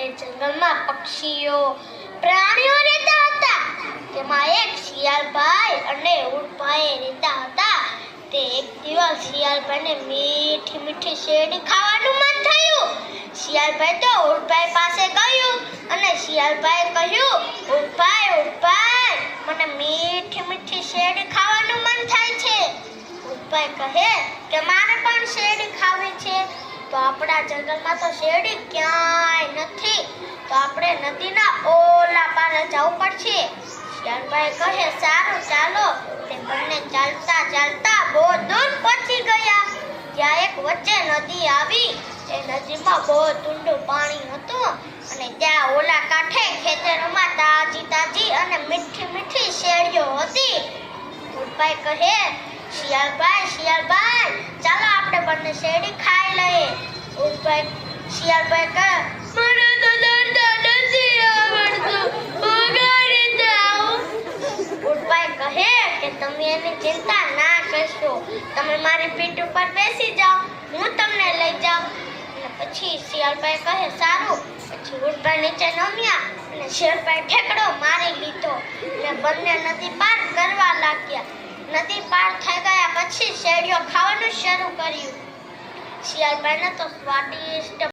એ જંગલમાં પક્ષીઓ, પ્રાણીઓ રહેતા હતા. તેમાં એક શિયાળભાઈ અને ઉડભાઈ રહેતા હતા. તે એક દિવસ શિયાળભાઈને મીઠી મીઠી શેરડી ખાવાનું મન થયું. શિયાળભાઈ તો ઉડભાઈ પાસે ગયું અને શિયાળભાઈ કહ્યું, ઉડભાઈ ઉડભાઈ, મને મીઠી મીઠી શેરડી ખાવાનું મન થાય છે. ઉડભાઈ કહે, કે મારે પણ શેરડી ખાવી છે? તો આપણા જંગલમાં તો શેરડી ક્યાંય નથી તો આપણે નદીના ઓલા પારે જવું પડશે. શિયાળભાઈ કહે સારું, ચાલો. તે બંને ચાલતા ચાલતા બહુ દૂર પહોંચી ગયા. ત્યાં એક વચ્ચે નદી આવી. એ નદીમાં બહુ ઠંડુ પાણી હતું અને ત્યાં ઓલા કાંઠે ખેતરોમાં તાજી તાજી અને મીઠી મીઠી શેરીઓ હતી. ઉડભાઈ કહે, શિયાળભાઈ શિયાળભાઈ, ચાલો આપણે બંને શેરડી ખાઈ લઈએ. ઉડભાઈ શિયાળભાઈ કહે મને તો દરતા નથી આવડતું હું કઈ રીતે આવું ઉડભાઈ કે તમે એની ચિંતા ના કરશો. તમે મારી પીઠ ઉપર બેસી જાઓ. હું તમને લઈ જાઉં. અને પછી શિયાળભાઈ કહે, સારું. પછી ઉડભાઈ નીચે નમ્યા અને શિયાળભાઈ ઠેકડો મારી લીધો. અને બંને નદી પાર કરવા લાગ્યા. નદી પાર થઈ ગયા પછી શેરીઓ ખાવાનું શરૂ કર્યું. શિયાળભાઈને તો સ્વાદિષ્ટ